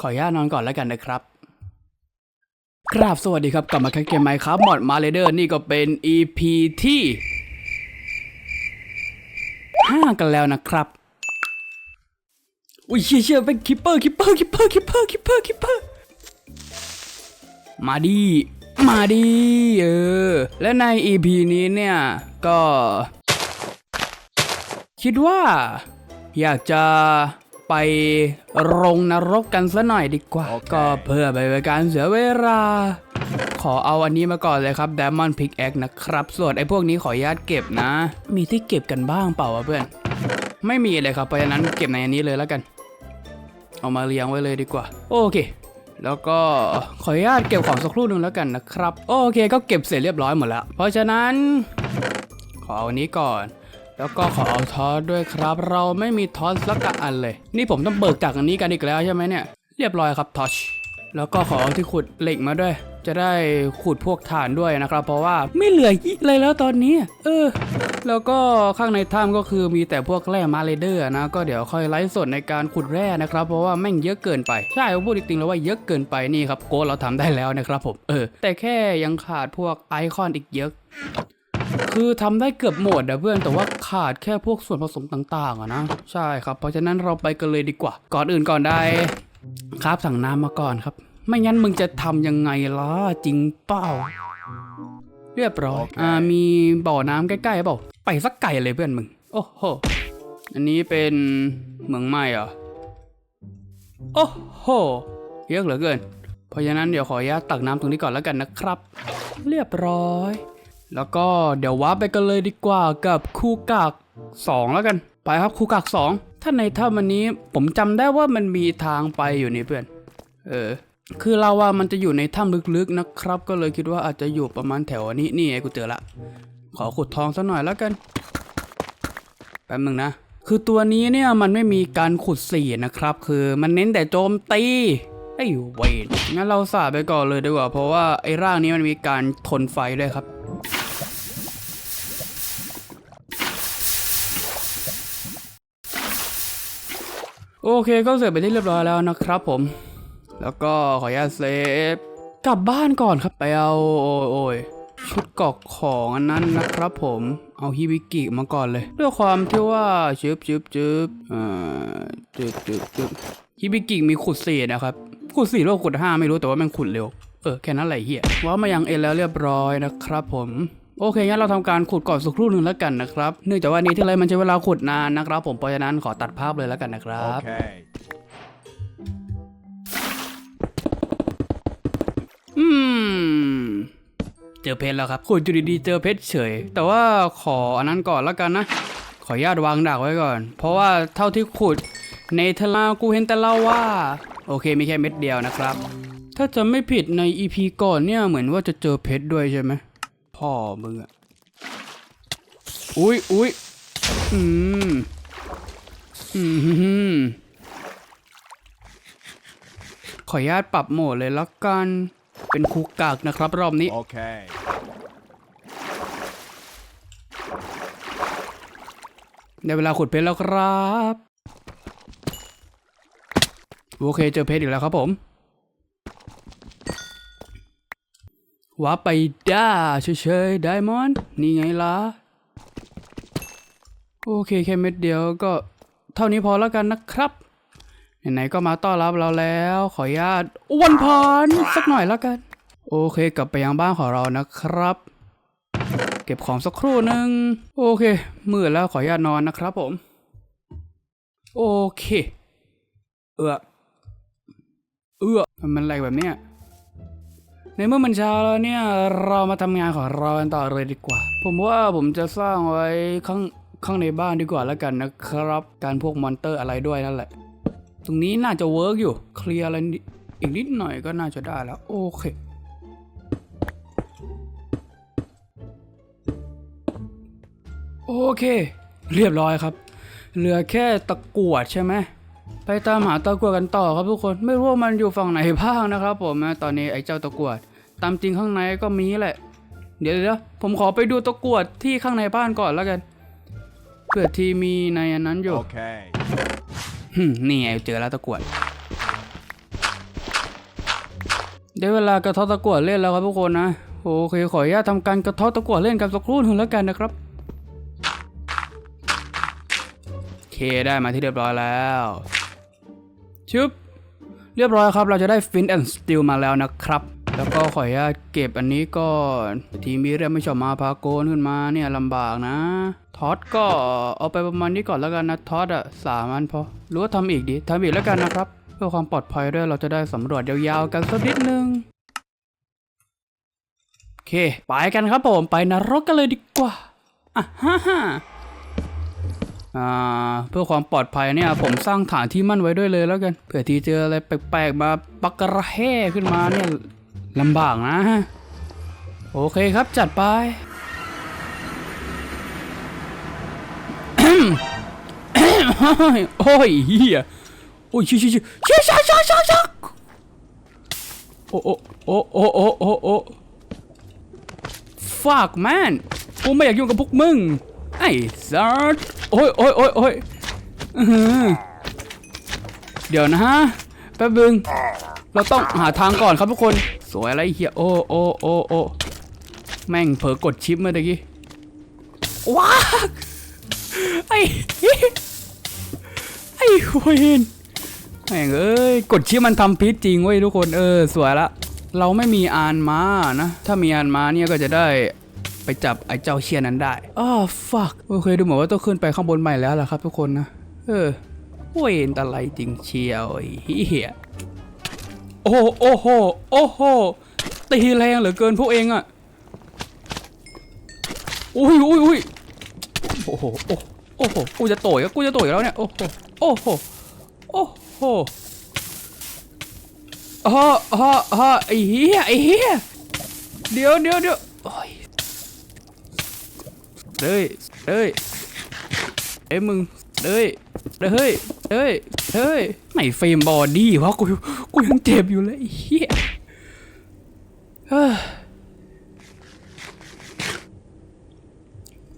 ขออนุญาตนอนก่อนแล้วกันนะครับกราบสวัสดีครับ กลับมาแคสเกมไมครับมอดมาเลเดอร์นี่ก็เป็น EP ที่ 5 กันแล้วนะครับ อุ้ยเชี่ยเชี่ยเป็นคิปเปอร์คิปเปอร์คิปเปอร์คิปเปอร์คิปเปอร์คิปเปอร์มาดีมาดีเออ และใน EP นี้เนี่ย ก็ คิดว่า อยากจะ ไปลงนรกกันซะหน่อยดีกว่าโอเคก็เพื่อไปเป็นการเสียเวลา ขอเอาอันนี้มาก่อนเลยครับ Diamond Pickaxe นะครับ ส่วนไอ้พวกนี้ขออนุญาตเก็บนะ มีที่เก็บกันบ้างเปล่าวะเพื่อน ไม่มีเลยครับ เพราะฉะนั้นเก็บในอันนี้เลยแล้วกัน เอามาเรียงไว้เลยดีกว่า โอเคแล้วก็ขออนุญาตเก็บของสักครู่หนึ่งแล้วกันนะครับ โอเคก็เก็บเสร็จเรียบร้อยหมดแล้ว เพราะฉะนั้น ขอเอาอันนี้ก่อน แล้วก็ขอเอาทอสด้วยครับ เราไม่มีทอสสักอันเลย นี่ผมต้องเบิกจากอันนี้กันอีกแล้วใช่ไหมเนี่ย เรียบร้อยครับทอชแล้วก็ขอเอาที่ขุดเหล็กมาด้วย จะได้ขุดพวกถ่านด้วยนะครับ เพราะว่าไม่เหลืออีกเลยแล้วตอนนี้ เออ แล้วก็ข้างในถ้ำก็คือมีแต่พวกแร่มาเลเดอร์นะ ก็เดี๋ยวค่อยไลฟ์สดในการขุดแร่นะครับ เพราะว่าแม่งเยอะเกินไป ใช่พูดจริงๆแล้วว่าเยอะเกินไปนี่ครับโกเราทำได้แล้วนะครับผม เออ แต่แค่ยังขาดพวกไอคอนอีกเยอะ คือทำได้เกือบหมดอะเพื่อนแต่ว่าขาดแค่พวกส่วนผสมต่างๆอะนะ ใช่ครับ เพราะฉะนั้นเราไปกันเลยดีกว่า ก่อนอื่นก่อนได้ครับสั่งน้ำมาก่อนครับ ไม่งั้นมึงจะทำยังไงล่ะจริงเปล่า เรียบร้อยโอเคอ่ามีบ่อน้ำใกล้ๆเปล่าไปสักไก่เลยเพื่อนมึง โอ้โหอันนี้เป็นเหมืองไหม้เหรอโอ้โหเยอะเหลือเกิน เพราะฉะนั้นเดี๋ยวขออนุญาตตักน้ำตรงนี้ก่อนแล้วกันนะครับ เรียบร้อย แล้วก็เดี๋ยวว้าร์ปไปกันเลยดีกว่ากับคู่กาก2 แล้วกัน ไปครับคู่กาก2 ถ้าในถ้ำอันนี้ผมจำได้ว่ามันมีทางไปอยู่นี่เพื่อน เออ คือเราว่ามันจะอยู่ในถ้ำลึกๆนะครับ ก็เลยคิดว่าอาจจะอยู่ประมาณแถวนี้นี่ไงกูเจอละ ขอขุดทองสักหน่อยแล้วกัน แป๊บนึงนะ คือตัวนี้เนี่ยมันไม่มีการขุดสีนะครับ คือมันเน้นแต่โจมตีไอ้เวนงั้นเราสาไปก่อนเลยดีกว่า เพราะว่าไอ้ร่างนี้มันมีการทนไฟด้วยครับ โอเคก็เสร็จไปที่เรียบร้อยแล้วนะครับผม แล้วก็ขออนุญาตเซฟกลับบ้านก่อนครับไปเอาโอ้ยโอยชุดกรอกของอันนั้นนะครับผม เอาฮิบิกิมาก่อนเลยด้วยความที่ว่าจึบจึบจึบอ่าจึบจึบจึบฮิบิกิมีขุดสี่นะครับขุดสี่หรือขุดห้าไม่รู้แต่ว่ามันขุดเร็ว เออแค่นั้นแหละเฮียว่ามายังเอ็นแล้วเรียบร้อยนะครับผม โอเคงั้นเราทำการขุดก่อนสักครู่หนึ่งแล้วกันนะครับ เนื่องจากว่านี้ที่ไรมันใช้เวลาขุดนานนะครับ ผมเพราะฉะนั้นขอตัดภาพเลยแล้วกันนะครับ Okay. อืม เจอเพชรแล้วครับขุดอยู่ดีๆเจอเพชรเฉย แต่ว่าขออันนั้นก่อนแล้วกันนะ ขออนุญาตวางดักไว้ก่อน เพราะว่าเท่าที่ขุดในเทลากูเห็นแต่เล่าว่า โอเคมีแค่เม็ดเดียวนะครับ ถ้าจะไม่ผิดใน EP ก่อนเนี่ยเหมือนว่าจะเจอเพชรด้วยใช่ไหม พ่อมึงอะอุ้ยอุ้ยอืมอืมขออนุญาตปรับโหมดเลยแล้วกัน เป็นคูกากนะครับ รอบนี้ Okay. ได้เวลาขุดเพชรแล้วครับ โอเคเจอเพชรอีกแล้วครับผม ว้าไปด้าเฉยๆไดมอนด์นี่ไงล่ะ โอเคแค่เม็ดเดียวก็เท่านี้พอแล้วกันนะครับ ไหนๆก็มาต้อนรับเราแล้ว ขออนุญาตอวนพรสักหน่อยแล้วกัน โอเคกลับไปยังบ้านของเรานะครับ เก็บของสักครู่หนึ่งโอเคมืดแล้วขออนุญาตนอนนะครับผม โอเค เอือเอือมันอะไรแบบเนี้ย ในเมื่อมันเช้าแล้วเนี่ยเรามาทำงานของเรากันต่อเลยดีกว่า ผมว่าผมจะสร้างไว้ข้างข้างในบ้านดีกว่าแล้วกันนะครับ การพวกมอนเตอร์อะไรด้วยนั่นแหละ ตรงนี้น่าจะเวิร์กอยู่ เคลียร์อะไรอีกนิดหน่อยก็น่าจะได้แล้ว โอเค โอเค เรียบร้อยครับ เหลือแค่ตะกวดใช่ไหม ไปตามหาตะกรวดกันต่อครับทุกคนไม่รู้ว่ามันอยู่ฝั่งไหนบ้างนะครับ ผมนะตอนนี้ไอ้เจ้าตะกรวด ตามจริงข้างในก็มีแหละ เดี๋ยวเดี๋ยวผมขอไปดูตะกรวดที่ข้างในบ้านก่อนแล้วกันเผื่อที่มีในอันนั้นอยู่ Okay. หึนี่ไงเจอแล้วตะกรวดได้เวลากระเทาะตะกั่วเล่นแล้วครับทุกคนนะโอเคขออนุญาตทำการกระเทาะตะกั่วเล่นกันสักครู่หนึ่งแล้วกันนะครับ ได้มาที่เรียบร้อยแล้วชึบเรียบร้อยครับ เราจะได้ฟินแอนด์สติลมาแล้วนะครับ แล้วก็ขออนุญาตเก็บอันนี้ก่อนทีมีเรื่องไม่ชอบมาพากลขึ้นมาเนี่ยลำบากนะท็อตก็เอาไปประมาณนี้ก่อนแล้วกันนะท็อตอะสามอันพอหรือว่าทำอีกดีทำอีกแล้วกันนะครับ เพื่อความปลอดภัยด้วยเราจะได้สำรวจยาวๆกันสักนิดนึงโอเค ไปกันครับผมไปนรกกันเลยดีกว่าอะฮ่าฮ่า เพื่อความปลอดภัยเนี่ยผมสร้างฐานที่มั่นไว้ด้วยเลยแล้วกันเผื่อที่เจออะไรแปลกๆมาปักกระแห่ขึ้นมาเนี่ยลำบากนะโอเคครับจัดไปโอ้ยเฮียโอ้ยชิชิชิชิชิกชิกชิกชิกโอ้โอ้โอ้โอ้โอ้โอ้โอ้ฟากแมนกูไม่อยากยุ่งกับพวกมึงไอ้สัส โอ้ยโอ้ยโอ้ยโอ้ยเดี๋ยวนะฮะ แป๊บนึง เราต้องหาทางก่อนครับทุกคน สวยอะไรเฮียโอ้โอ้โอ้โอ้แม่งเผลอกดชิปเมื่อกี้ ว้าไอ้เหี้ยไอ้เวนแม่งเอ้ย กดชิปมันทำพิษจริงเว้ยทุกคน เออ สวยละ เราไม่มีอานม้านะ ถ้ามีอานม้าเนี่ยก็จะได้ ไปจับไอ้เจ้าเชียนั้นได้อ้อ fuck โอเคดูเหมือนว่าต้องขึ้นไปข้างบนใหม่แล้วล่ะครับทุกคนนะ เออเวนอะไรจริงเชียวไอ้เหี้ยโอ้โหโอ้โหโอ้โหตีแรงเหลือเกินพวกเองอะอุ้ยอุ้ยอุ้ยโอ้โหโอ้โหกูจะโตยกูจะโตยแล้วเนี่ยโอ้โหโอ้โหโอ้โหอ๋ออ๋ออ๋อไอ้เหี้ยไอ้เหี้ยเดี๋ยวเดี๋ยวเดี๋ยวโอ้ย เฮ้ยเฮ้ยเอ้ยมึงเฮ้ยเฮ้ยเฮ้ยเฮ้ยไม่เฟรมบอดี้วะกูกูยังเจ็บอยู่เลยเหี้ยฮ้ย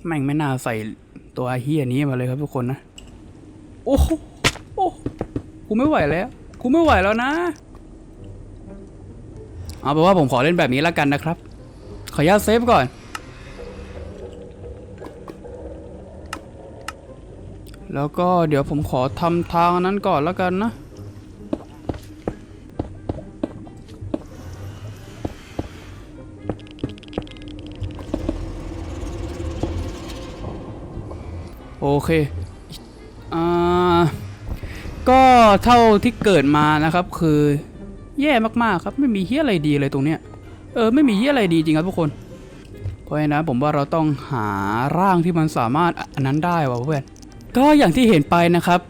แม่งไม่น่าใส่ตัวเฮียนี้มาเลยครับทุกคนนะ โอ้โหโอ้กูไม่ไหวแล้ว กูไม่ไหวแล้วนะ เอาเป็นว่าผมขอเล่นแบบนี้แล้วกันนะครับ ขออนุญาตเซฟก่อน แล้วก็เดี๋ยวผมขอทำทางนั้นก่อนแล้วกันนะ โอเค อ่า ก็เท่าที่เกิดมานะครับคือแย่มากๆครับไม่มีเฮี้ยอะไรดีเลยตรงเนี้ย เออไม่มีเฮี้ยอะไรดีจริงครับทุกคนเพราะฉะนั้นผมว่าเราต้องหาร่างที่มันสามารถอันนั้นได้ว่ะเพื่อน ก็อย่างที่เห็นไปนะครับ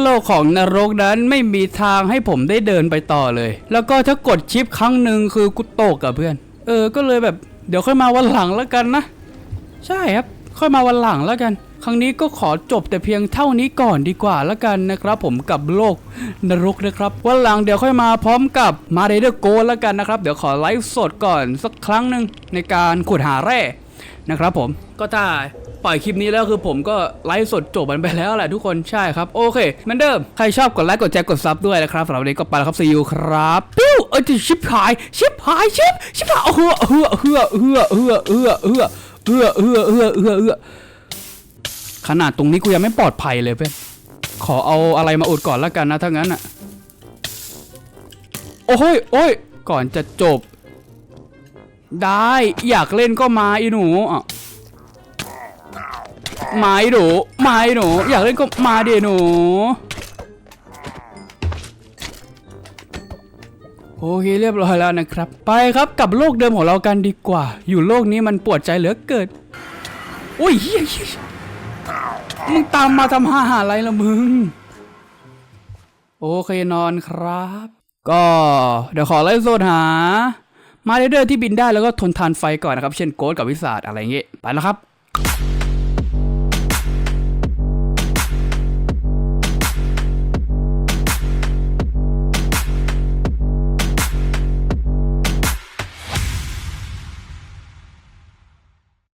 โลกของนรกนั้นไม่มีทางให้ผมได้เดินไปต่อเลย แล้วก็ถ้ากดชิปครั้งหนึ่งคือกูตกกับเพื่อน เออ ก็เลยแบบเดี๋ยวค่อยมาวันหลังแล้วกันนะ ใช่ครับ ค่อยมาวันหลังแล้วกัน ครั้งนี้ก็ขอจบแต่เพียงเท่านี้ก่อนดีกว่าแล้วกันนะครับ ผมกับโลกนรกนะครับ วันหลังเดี๋ยวค่อยมาพร้อมกับมาเรเดอร์โกแล้วกันนะครับ เดี๋ยวขอไลฟ์สดก่อนสักครั้งหนึ่งในการขุดหาแร่นะครับผม ก็ถ้า ปล่อยคลิปนี้แล้วคือผมก็ไลฟ์สดจบมันไปแล้วแหละทุกคนใช่ครับ โอเคเหมือนเดิม ใครชอบกดไลค์กดแชร์กดซับด้วยนะครับสำหรับวันนี้ก็ไปแล้วครับซีอูครับปิ้วเออจะชิปหายชิปหายชิปชิปหายเฮือเฮือเฮือเฮือเฮือเฮือเฮือเฮือเฮือเฮือเฮือเฮือขนาดตรงนี้กูยังไม่ปลอดภัยเลยเพื่อนขอเอาอะไรมาอุดก่อนแล้วกันนะถ้างั้นอะโอ้ยโอ้ยก่อนจะจบ ได้อยากเล่นก็มาอีหนูอะ มาอีหนูมาอีหนูอยากเล่นก็มาเดี๋ยวหนูโอเคเรียบร้อยแล้วนะครับ ไปครับกลับโลกเดิมของเรากันดีกว่า อยู่โลกนี้มันปวดใจเหลือเกินโอ้ยเฮียยมึงตามมาทำหาหาอะไรละมึง โอเคนอนครับ ก็เดี๋ยวขอไล่โซดหา มาเดอร์ที่บินได้แล้วก็ทนทานไฟก่อนนะครับ เช่นโกดกับวิสาดอะไรอย่างงี้ไปแล้วครับ